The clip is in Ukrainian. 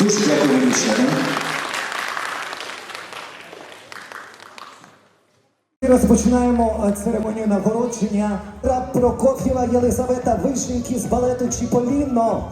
Дуже дякую вам ще. Розпочинаємо е, церемонію нагородження Прокоф'єва Єлизавета Вишеньки з балету Чіполіно.